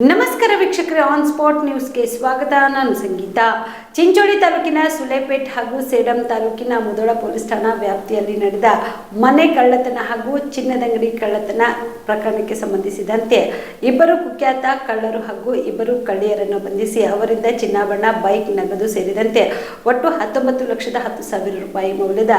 ನಮಸ್ಕಾರ ವೀಕ್ಷಕರೇ on spot ನ್ಯೂಸ್ಗೆ ಸ್ವಾಗತ. ನಾನು ಸಂಗೀತ. ಚಿಂಚೋಳಿ ತಾಲೂಕಿನ ಸುಲೇಪೇಟ್ ಹಾಗೂ ಸೇಡಂ ತಾಲೂಕಿನ ಮುದೋಳ ಪೊಲೀಸ್ ಠಾಣಾ ವ್ಯಾಪ್ತಿಯಲ್ಲಿ ನಡೆದ ಮನೆ ಕಳ್ಳತನ ಹಾಗೂ ಚಿನ್ನದಂಗಡಿ ಕಳ್ಳತನ ಪ್ರಕರಣಕ್ಕೆ ಸಂಬಂಧಿಸಿದಂತೆ ಇಬ್ಬರು ಕುಖ್ಯಾತ ಕಳ್ಳರು ಹಾಗೂ ಇಬ್ಬರು ಕಳ್ಳಿಯರನ್ನು ಬಂಧಿಸಿ ಅವರಿಂದ ಚಿನ್ನಾಭರಣ, ಬೈಕ್ ನಗದು ಸೇರಿದಂತೆ ಒಟ್ಟು ಹತ್ತೊಂಬತ್ತು ಲಕ್ಷದ ಹತ್ತು ಸಾವಿರ ರೂಪಾಯಿ ಮೌಲ್ಯದ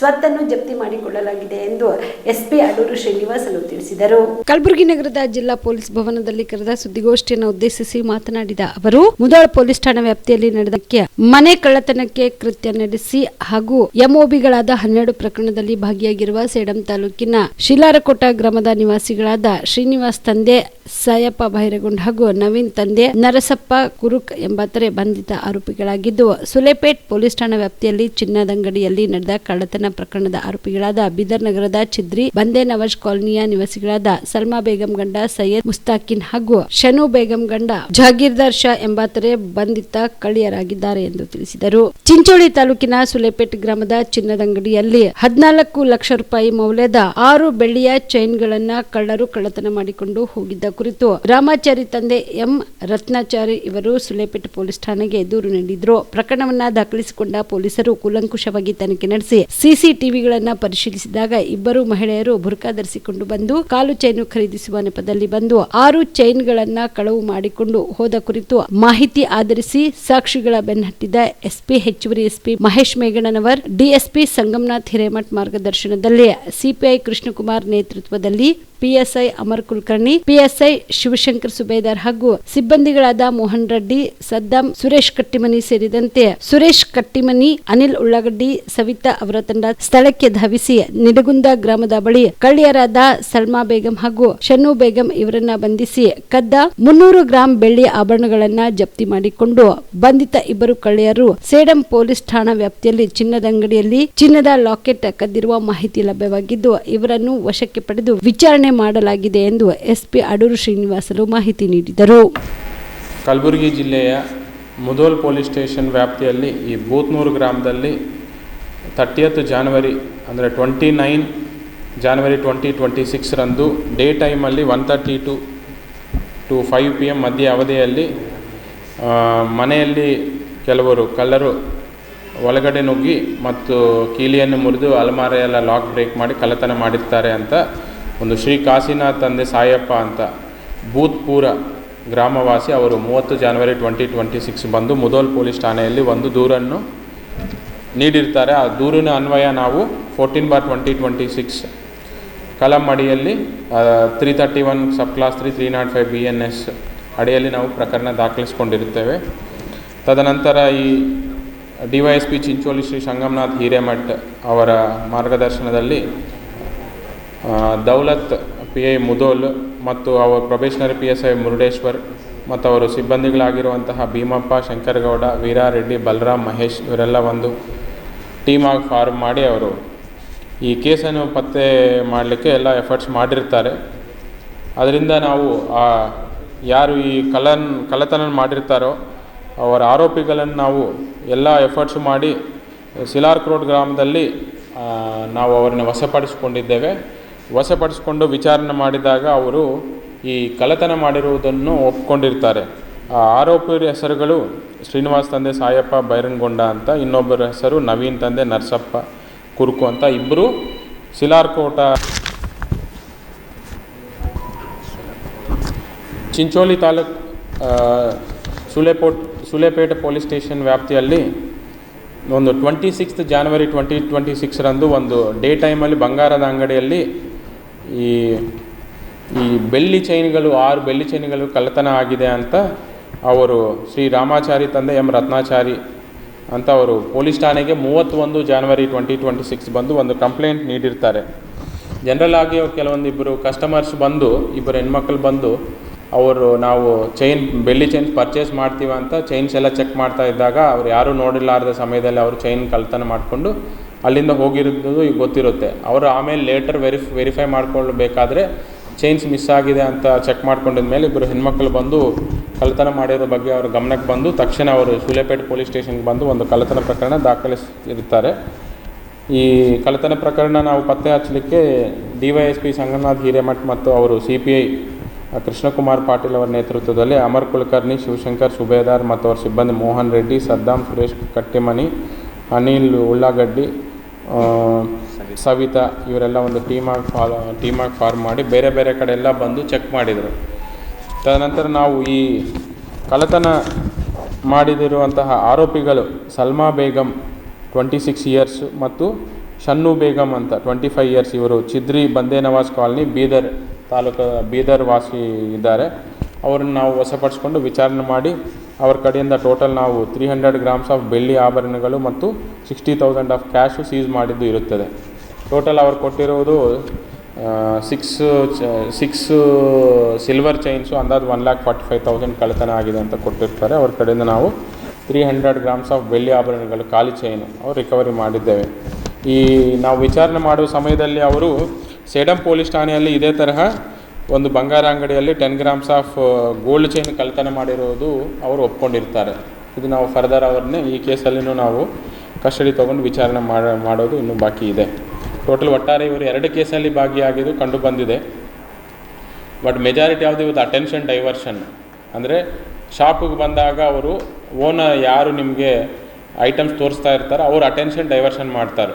ಸ್ವತ್ತನ್ನು ಜಪ್ತಿ ಮಾಡಿಕೊಳ್ಳಲಾಗಿದೆ ಎಂದು ಎಸ್ಪಿ ಅಡೂರು ಶ್ರೀನಿವಾಸಲು ತಿಳಿಸಿದರು. ಕಲಬುರಗಿ ನಗರದ ಜಿಲ್ಲಾ ಪೊಲೀಸ್ ಭವನದಲ್ಲಿ ಕರೆದ ಸುದ್ದಿಗೋಷ್ಠಿಯನ್ನು ಉದ್ದೇಶಿಸಿ ಮಾತನಾಡಿದ ಅವರು ಮುದಾಳ ಪೊಲೀಸ್ ಠಾಣಾ ವ್ಯಾಪ್ತಿಯಲ್ಲಿ ನಡೆದಕ್ಕೆ ಮನೆ ಕಳ್ಳತನಕ್ಕೆ ಕೃತ್ಯ ನಡೆಸಿ ಹಾಗೂ ಎಂಒಬಿಗಳಾದ ಹನ್ನೆರಡು ಪ್ರಕರಣದಲ್ಲಿ ಭಾಗಿಯಾಗಿರುವ ಸೇಡಂ ತಾಲೂಕಿನ ಶಿಲಾರಕೋಟ ಗ್ರಾಮದ ನಿವಾಸಿಗಳಾದ ಶ್ರೀನಿವಾಸ್ ತಂದೆ, ಸಾಯಪ್ಪ ಭೈರಗೊಂಡ್ ಹಾಗೂ ನವೀನ್ ತಂದೆ ನರಸಪ್ಪ ಕುರುಕ್ ಎಂಬಾತರೆ ಬಂಧಿತ ಆರೋಪಿಗಳಾಗಿದ್ದು, ಸುಲೇಪೇಟ್ ಪೊಲೀಸ್ ಠಾಣಾ ವ್ಯಾಪ್ತಿಯಲ್ಲಿ ಚಿನ್ನದಂಗಡಿಯಲ್ಲಿ ನಡೆದ ಕಳ್ಳತನ ಪ್ರಕರಣದ ಆರೋಪಿಗಳಾದ ಬೀದರ್ ನಗರದ ಚಿದ್ರಿ ಬಂದೆ ನವಾಜ್ ಕಾಲೋನಿಯ ನಿವಾಸಿಗಳಾದ ಸಲ್ಮಾ ಬೇಗಂ ಗಂಡ ಸೈಯದ್ ಮುಸ್ತಾಕಿನ್ ಹಾಗೂ ಶನು ಬೇಗಂ ಗಂಡ ಜಹಗೀರ್ದಾರ್ ಶಾ ಎಂಬಾತರೆ ಬಂಧಿತ ಕಳಿಯರಾಗಿದ್ದಾರೆ ಎಂದು ತಿಳಿಸಿದರು. ಚಿಂಚೋಳಿ ತಾಲೂಕಿನ ಸುಲೆಪೇಟ್ ಗ್ರಾಮದ ಚಿನ್ನದಂಗಡಿಯಲ್ಲಿ ಹದಿನಾಲ್ಕು ಲಕ್ಷ ರೂಪಾಯಿ ಮೌಲ್ಯದ ಆರು ಬೆಳ್ಳಿಯ ಚೈನ್ಗಳನ್ನ ಕಳ್ಳರು ಕಳ್ಳತನ ಮಾಡಿಕೊಂಡು ಹೋಗಿದ್ದ ಕುರಿತು ರಾಮಾಚಾರಿ ತಂದೆ ಎಂ ರತ್ನಾಚಾರಿ ಇವರು ಸುಲೆಪೇಟ್ ಪೊಲೀಸ್ ಠಾಣೆಗೆ ದೂರು ನೀಡಿದ್ರು. ಪ್ರಕರಣವನ್ನ ದಾಖಲಿಸಿಕೊಂಡ ಪೊಲೀಸರು ಕೂಲಂಕುಷವಾಗಿ ತನಿಖೆ ನಡೆಸಿ ಸಿಸಿಟಿವಿಗಳನ್ನ ಪರಿಶೀಲಿಸಿದಾಗ ಇಬ್ಬರು ಮಹಿಳೆಯರು ಬುರ್ಕಾ ಧರಿಸಿಕೊಂಡು ಬಂದು ಕಾಲು ಚೈನು ಖರೀದಿಸುವ ನೆಪದಲ್ಲಿ ಬಂದು ಆರು ಚೈನ್ಗಳನ್ನ ಕಳವು ಮಾಡಿಕೊಂಡು ಹೋದ ಕುರಿತು ಮಾಹಿತಿ ಆಧರಿಸಿ ಸಾಕ್ಷಿಗಳ ಬೆನ್ನಹಟ್ಟಿದ ಎಸ್ಪಿ ಹೆಚ್ಚುವರಿ ಎಸ್ಪಿ ಮಹೇಶ್ ಮೇಗಣ್ಣನವರ್ ಡಿಎಸ್ಪಿ ಸಂಗಮನಾಥ್ ಹಿರೇಮಠ್ ಮಾರ್ಗದರ್ಶನದಲ್ಲಿ ಸಿಪಿಐ ಕೃಷ್ಣಕುಮಾರ್ ನೇತೃತ್ವದಲ್ಲಿ ಪಿಎಸ್ಐ ಅಮರ್ ಕುಲಕರ್ಣಿ, ಪಿಎಸ್ಐ ಶಿವಶಂಕರ್ ಸುಬೇದಾರ್ ಹಾಗೂ ಸಿಬ್ಬಂದಿಗಳಾದ ಮೋಹನ್ ರೆಡ್ಡಿ ಸದ್ದಾಂ ಸುರೇಶ್ ಕಟ್ಟಿಮನಿ ಸೇರಿದಂತೆ ಸುರೇಶ್ ಕಟ್ಟಿಮನಿ, ಅನಿಲ್ ಉಳ್ಳಾಗಡ್ಡಿ, ಸವಿತಾ ಅವರ ತಂಡ ಸ್ಥಳಕ್ಕೆ ಧಾವಿಸಿ ನಿಡಗುಂದ ಗ್ರಾಮದ ಬಳಿ ಕಳ್ಳಿಯರಾದ ಸಲ್ಮಾ ಬೇಗಂ ಹಾಗೂ ಶನ್ನು ಬೇಗಂ ಇವರನ್ನ ಬಂಧಿಸಿ ಕದ್ದ ಮುನ್ನೂರು ಗ್ರಾಂ ಬೆಳ್ಳಿ ಆಭರಣಗಳನ್ನ ಜಪ್ತಿ ಮಾಡಿಕೊಂಡು ಬಂಧಿತ ಇಬ್ಬರು ಕಳೆಯರು ಸೇಡಂ ಪೊಲೀಸ್ ಠಾಣಾ ವ್ಯಾಪ್ತಿಯಲ್ಲಿ ಚಿನ್ನದ ಅಂಗಡಿಯಲ್ಲಿ ಚಿನ್ನದ ಲಾಕೆಟ್ ಕದ್ದಿರುವ ಮಾಹಿತಿ ಲಭ್ಯವಾಗಿದ್ದು, ಇವರನ್ನು ವಶಕ್ಕೆ ಪಡೆದು ವಿಚಾರಣೆ ಮಾಡಲಾಗಿದೆ ಎಂದು ಎಸ್ಪಿ ಅಡೂರು ಶ್ರೀನಿವಾಸರು ಮಾಹಿತಿ ನೀಡಿದರು. ಕಲಬುರಗಿ ಜಿಲ್ಲೆಯ ಮುದೋಲ್ ಪೊಲೀಸ್ ಸ್ಟೇಷನ್ ವ್ಯಾಪ್ತಿಯಲ್ಲಿ ಈ ಬೂತ್ನೂರು ಗ್ರಾಮದಲ್ಲಿ ತರ್ಟಿಯತ್ ಜಾನ್ವರಿ ಅಂದರೆ twenty nine January twenty twenty ಸಿಕ್ಸ್ರಂದು day ಟೈಮಲ್ಲಿ one thirty to two five P M ಮಧ್ಯ ಅವಧಿಯಲ್ಲಿ ಮನೆಯಲ್ಲಿ ಕೆಲವರು ಕಳ್ಳರು ಒಳಗಡೆ ನುಗ್ಗಿ ಮತ್ತು ಕೀಲಿಯನ್ನು ಮುರಿದು ಅಲಮಾರೆಯೆಲ್ಲ ಲಾಕ್ ಬ್ರೇಕ್ ಮಾಡಿ ಕಳ್ಳತನ ಮಾಡಿರ್ತಾರೆ ಅಂತ ಒಂದು ಶ್ರೀ ಕಾಶಿನಾಥ್ ತಂದೆ ಸಾಯಪ್ಪ ಅಂತ ಭೂತ್ಪೂರ ಗ್ರಾಮವಾಸಿ ಅವರು ಮೂವತ್ತು ಜಾನ್ವರಿ ಟ್ವೆಂಟಿ ಟ್ವೆಂಟಿ ಸಿಕ್ಸ್ ಬಂದು ಮುದೋಲ್ ಪೊಲೀಸ್ ಠಾಣೆಯಲ್ಲಿ ಒಂದು ದೂರನ್ನು ನೀಡಿರ್ತಾರೆ. ಆ ದೂರಿನ ಅನ್ವಯ ನಾವು fourteen bar twenty twenty six ಕಲಂ ಅಡಿಯಲ್ಲಿ three thirty one sub clause three three naught five B N S ಅಡಿಯಲ್ಲಿ ನಾವು ಪ್ರಕರಣ ದಾಖಲಿಸಿಕೊಂಡಿರುತ್ತೇವೆ. ತದನಂತರ ಈ D Y S P Chincholi Shri Sangamanath Hiremath ಅವರ ಮಾರ್ಗದರ್ಶನದಲ್ಲಿ ದೌಲತ್ ಪಿ ಐ ಮುದೋಲ್ ಮತ್ತು ಅವರ probationary P S I Murudeshwar ಮತ್ತು ಅವರು ಸಿಬ್ಬಂದಿಗಳಾಗಿರುವಂತಹ ಭೀಮಪ್ಪ ಶಂಕರಗೌಡ, ವೀರಾರೆಡ್ಡಿ, ಬಲರಾಮ್ ಮಹೇಶ್ ಇವರೆಲ್ಲ ಒಂದು ಟೀಮ್ ಆಗಿ ಫಾರ್ಮ್ ಮಾಡಿ ಅವರು ಈ ಕೇಸನ್ನು ಪತ್ತೆ ಮಾಡಲಿಕ್ಕೆ ಎಲ್ಲ ಎಫರ್ಟ್ಸ್ ಮಾಡಿರ್ತಾರೆ. ಅದರಿಂದ ನಾವು, ಆ, ಯಾರು ಈ ಕಲನ್ ಕಳ್ಳತನ ಮಾಡಿರ್ತಾರೋ, ಅವರ ಆರೋಪಿಗಳನ್ನು ನಾವು ಎಲ್ಲ ಎಫರ್ಟ್ಸ್ ಮಾಡಿ ಸಿಲಾರ್ಕ್ರೋಡ್ ಗ್ರಾಮದಲ್ಲಿ ನಾವು ಅವರನ್ನು ವಶಪಡಿಸಿಕೊಂಡಿದ್ದೇವೆ. ವಶಪಡಿಸಿಕೊಂಡು ವಿಚಾರಣೆ ಮಾಡಿದಾಗ ಅವರು ಈ ಕಳ್ಳತನ ಮಾಡಿರುವುದನ್ನು ಒಪ್ಕೊಂಡಿರ್ತಾರೆ. ಆ ಆರೋಪಿಯ ಹೆಸರುಗಳು ಶ್ರೀನಿವಾಸ್ ತಂದೆ ಸಾಯಪ್ಪ ಬೈರನ್ಗೊಂಡ ಅಂತ ಇನ್ನೊಬ್ಬರ ಹೆಸರು ನವೀನ್ ತಂದೆ ನರಸಪ್ಪ. ಕುರುಕು ಅಂತ ಇಬ್ಬರು ಸಿಲಾರ್ಕೋಟ ಚಿಂಚೋಳಿ ತಾಲೂಕ್ ಸುಲೆಪೋಟ್, ಸುಲೆಪೇಟೆ ಪೊಲೀಸ್ ಸ್ಟೇಷನ್ ವ್ಯಾಪ್ತಿಯಲ್ಲಿ ಒಂದು twenty sixth January twenty twenty ಸಿಕ್ಸ್ರಂದು ಒಂದು ಡೇ ಟೈಮಲ್ಲಿ ಬಂಗಾರದ ಅಂಗಡಿಯಲ್ಲಿ ಈ ಈ ಬೆಳ್ಳಿ ಚೈನ್ಗಳು, ಆರು ಬೆಳ್ಳಿ ಚೈನ್ಗಳು ಕಳ್ಳತನ ಆಗಿದೆ ಅಂತ ಅವರು ಶ್ರೀ ರಾಮಾಚಾರಿ ತಂದೆ ಎಂ ರತ್ನಾಚಾರಿ ಅಂತ ಅವರು ಪೊಲೀಸ್ ಠಾಣೆಗೆ ಮೂವತ್ತೊಂದು ಜಾನ್ವರಿ ಟ್ವೆಂಟಿ ಟ್ವೆಂಟಿ ಸಿಕ್ಸ್ ಬಂದು ಒಂದು ಕಂಪ್ಲೇಂಟ್ ನೀಡಿರ್ತಾರೆ. ಜನರಲ್ ಆಗಿ ಕೆಲವೊಂದು ಇಬ್ಬರು ಕಸ್ಟಮರ್ಸ್ ಬಂದು, ಇಬ್ಬರು ಹೆಣ್ಮಕ್ಳು ಬಂದು, ಅವರು ನಾವು ಚೈನ್ ಬೆಳ್ಳಿ ಚೈನ್ ಪರ್ಚೇಸ್ ಮಾಡ್ತೀವ ಅಂತ ಚೈನ್ಸ್ ಎಲ್ಲ ಚೆಕ್ ಮಾಡ್ತಾ ಇದ್ದಾಗ ಅವ್ರು ಯಾರೂ ನೋಡಿಲಾರದ ಸಮಯದಲ್ಲಿ ಅವರು ಚೈನ್ ಕಳ್ತನ ಮಾಡಿಕೊಂಡು ಅಲ್ಲಿಂದ ಹೋಗಿರೋದು ಈಗ ಗೊತ್ತಿರುತ್ತೆ. ಅವರು ಆಮೇಲೆ ಲೇಟರ್ ವೆರಿಫ್ ವೆರಿಫೈ ಮಾಡ್ಕೊಳ್ಬೇಕಾದ್ರೆ ಚೈನ್ಸ್ ಮಿಸ್ ಆಗಿದೆ ಅಂತ ಚೆಕ್ ಮಾಡ್ಕೊಂಡಿದ್ಮೇಲೆ ಇಬ್ಬರು ಹೆಣ್ಮಕ್ಳು ಬಂದು ಕಳ್ಳತನ ಮಾಡಿರೋ ಬಗ್ಗೆ ಅವ್ರ ಗಮನಕ್ಕೆ ಬಂದು ತಕ್ಷಣ ಅವರು ಸುಲೇಪೇಟೆ ಪೊಲೀಸ್ ಸ್ಟೇಷನ್ಗೆ ಬಂದು ಒಂದು ಕಳ್ಳತನ ಪ್ರಕರಣ ದಾಖಲಿಸಿರುತ್ತಾರೆ. ಈ ಕಳ್ಳತನ ಪ್ರಕರಣ ನಾವು ಪತ್ತೆ ಹಚ್ಚಲಿಕ್ಕೆ D Y S Sangamanath Hiremath ಮತ್ತು ಅವರು C P I Krishnakumar Patil ಅವರ ನೇತೃತ್ವದಲ್ಲಿ ಅಮರ್ ಕುಲಕರ್ಣಿ ಶಿವಶಂಕರ್ ಸುಬೇದಾರ್ ಮತ್ತು ಅವರ ಸಿಬ್ಬಂದಿ ಮೋಹನ್ ರೆಡ್ಡಿ, ಸದ್ದಾಂ ಸುರೇಶ್ ಕಟ್ಟಿಮನಿ, ಅನಿಲ್ ಉಳ್ಳಾಗಡ್ಡಿ ಸವಿತಾ ಇವರೆಲ್ಲ ಒಂದು ಟೀಮಾಗಿ ಫಾಲೋ ಟೀಮಾಗಿ ಫಾರ್ಮ್ ಮಾಡಿ ಬೇರೆ ಬೇರೆ ಕಡೆ ಎಲ್ಲ ಬಂದು ಚೆಕ್ ಮಾಡಿದರು. ತದನಂತರ ನಾವು ಈ ಕಳ್ಳತನ ಮಾಡಿದಿರುವಂತಹ ಆರೋಪಿಗಳು Salma Begum twenty six years ಮತ್ತು ಶನ್ನು ಬೇಗಂ ಅಂತ ಟ್ವೆಂಟಿ ಫೈವ್ ಇಯರ್ಸ್ ಇವರು ಚಿದ್ರಿ ಬಂದೇ ನವಾಜ್ ಕಾಲನಿ ಬೀದರ್ ತಾಲೂಕು, ಬೀದರ್ ವಾಸಿ ಇದ್ದಾರೆ. ಅವರನ್ನು ನಾವು ವಶಪಡಿಸ್ಕೊಂಡು ವಿಚಾರಣೆ ಮಾಡಿ ಅವ್ರ ಕಡೆಯಿಂದ ಟೋಟಲ್ ನಾವು ತ್ರೀ ಹಂಡ್ರೆಡ್ ಗ್ರಾಮ್ಸ್ ಆಫ್ ಬೆಳ್ಳಿ ಆಭರಣಗಳು ಮತ್ತು sixty thousand of cash seize ಮಾಡಿದ್ದು ಇರುತ್ತದೆ. ಟೋಟಲ್ ಅವ್ರು ಕೊಟ್ಟಿರುವುದು ಸಿಕ್ಸ್ ಸಿಕ್ಸ್ ಸಿಲ್ವರ್ ಚೈನ್ಸು ಅಂದಾಜು one lakh forty five thousand ಕಳ್ಳತನ ಆಗಿದೆ ಅಂತ ಕೊಟ್ಟಿರ್ತಾರೆ. ಅವ್ರ ಕಡೆಯಿಂದ ನಾವು ತ್ರೀ ಹಂಡ್ರೆಡ್ ಗ್ರಾಮ್ಸ್ ಆಫ್ ಬೆಳ್ಳಿ ಆಭರಣಗಳು ಖಾಲಿ ಚೈನು ಅವ್ರು ರಿಕವರಿ ಮಾಡಿದ್ದೇವೆ. ಈ ನಾವು ವಿಚಾರಣೆ ಮಾಡುವ ಸಮಯದಲ್ಲಿ ಅವರು ಸೇಡಂ ಪೊಲೀಸ್ ಠಾಣೆಯಲ್ಲಿ ಇದೇ ತರಹ ಒಂದು ಬಂಗಾರ ಅಂಗಡಿಯಲ್ಲಿ ten grams of gold chain ಕಳ್ಳತನ ಮಾಡಿರೋದು ಅವರು ಒಪ್ಕೊಂಡಿರ್ತಾರೆ. ಇದು ನಾವು ಫರ್ದರ್ ಅವ್ರನ್ನೇ ಈ ಕೇಸಲ್ಲಿನೂ ನಾವು ಕಸ್ಟಡಿ ತೊಗೊಂಡು ವಿಚಾರಣೆ ಮಾಡ, ಮಾಡೋದು ಇನ್ನೂ ಬಾಕಿ ಇದೆ. ಟೋಟಲ್ ಒಟ್ಟಾರೆ ಇವರು ಎರಡು ಕೇಸಲ್ಲಿ ಭಾಗಿಯಾಗಿದ್ದು ಕಂಡು ಬಂದಿದೆ ಬಟ್ ಮೆಜಾರಿಟಿ ಯಾವುದು ಇವತ್ತು? ಅಟೆನ್ಷನ್ ಡೈವರ್ಷನ್ ಅಂದರೆ ಶಾಪಿಗೆ ಬಂದಾಗ ಅವರು ಓನ ಯಾರು ನಿಮಗೆ ಐಟಮ್ಸ್ ತೋರಿಸ್ತಾ ಇರ್ತಾರೋ ಅವ್ರು ಅಟೆನ್ಷನ್ ಡೈವರ್ಷನ್ ಮಾಡ್ತಾರೆ.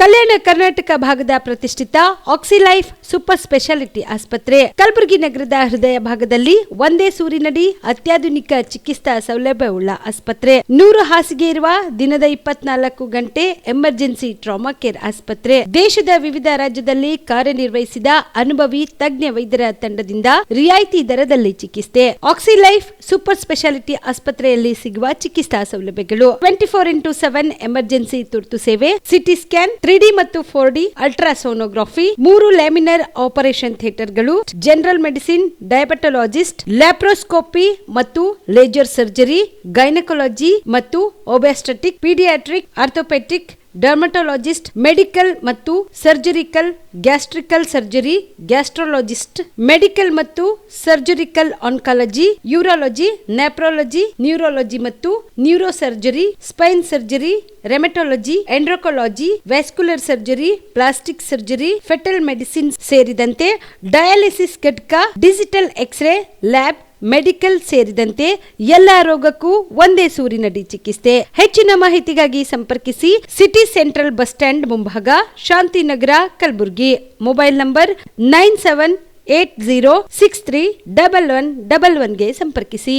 ಕಲ್ಯಾಣ ಕರ್ನಾಟಕ ಭಾಗದ ಪ್ರತಿಷ್ಠಿತ ಆಕ್ಸಿಲೈಫ್ ಸೂಪರ್ ಸ್ಪೆಷಾಲಿಟಿ ಆಸ್ಪತ್ರೆ. ಕಲಬುರಗಿ ನಗರದ ಹೃದಯ ಭಾಗದಲ್ಲಿ ಒಂದೇ ಸೂರಿನಡಿ ಅತ್ಯಾಧುನಿಕ ಚಿಕಿತ್ಸಾ ಸೌಲಭ್ಯವುಳ್ಳ ಆಸ್ಪತ್ರೆ. ನೂರು ಹಾಸಿಗೆ ಇರುವ ದಿನದ ಇಪ್ಪತ್ನಾಲ್ಕು ಗಂಟೆ ಎಮರ್ಜೆನ್ಸಿ ಟ್ರಾಮಾ ಕೇರ್ ಆಸ್ಪತ್ರೆ. ದೇಶದ ವಿವಿಧ ರಾಜ್ಯದಲ್ಲಿ ಕಾರ್ಯನಿರ್ವಹಿಸಿದ ಅನುಭವಿ ತಜ್ಞ ವೈದ್ಯರ ತಂಡದಿಂದ ರಿಯಾಯಿತಿ ದರದಲ್ಲಿ ಚಿಕಿತ್ಸೆ. ಆಕ್ಸಿಲೈಫ್ ಸೂಪರ್ ಸ್ಪೆಷಾಲಿಟಿ ಆಸ್ಪತ್ರೆಯಲ್ಲಿ ಸಿಗುವ ಚಿಕಿತ್ಸಾ ಸೌಲಭ್ಯಗಳು. Twenty four into seven emergency ತುರ್ತು ಸೇವೆ ಸಿಟಿ ಸ್ಕ್ಯಾನ್ ತ್ರೀ ಮತ್ತು ಫೋರ್ ಡಿ ಅಲ್ಟ್ರಾಸೋನೋಗ್ರಫಿ, ಮೂರು ಲ್ಯಾಮಿನರ್ ಆಪರೇಷನ್ ಥಿಯೇಟರ್ಗಳು, ಜನರಲ್ ಮೆಡಿಸಿನ್, ಡಯಾಬೆಟೊಲಾಜಿಸ್ಟ್, ಲ್ಯಾಪ್ರೋಸ್ಕೋಪಿ ಮತ್ತು ಲೇಜರ್ ಸರ್ಜರಿ, ಗೈನಕಾಲಜಿ ಮತ್ತು obstetric paediatric, orthopaedic dermatologist medical ಮತ್ತು surgical gastric surgery gastrologist medical ಮತ್ತು surgical oncology urology nephrology neurology ಮತ್ತು neuro surgery spine surgery rheumatology endocrinology vascular surgery plastic surgery fetal medicine ಸೇರಿದಂತೆ dialysis ಘಟಕ digital X ray lab medical ಸೇರಿದಂತೆ ಎಲ್ಲ ರೋಗಕ್ಕೂ ಒಂದೇ ಸೂರಿನಡಿ ಚಿಕಿತ್ಸೆ. ಹೆಚ್ಚಿನ ಮಾಹಿತಿಗಾಗಿ ಸಂಪರ್ಕಿಸಿ ಸಿಟಿ ಸೆಂಟ್ರಲ್ ಬಸ್ ಸ್ಟ್ಯಾಂಡ್ ಮುಂಭಾಗ Shantinagar, Kalaburagi. Mobile number nine seven eight zero six three double one double ಒನ್ಗೆ ಸಂಪರ್ಕಿಸಿ.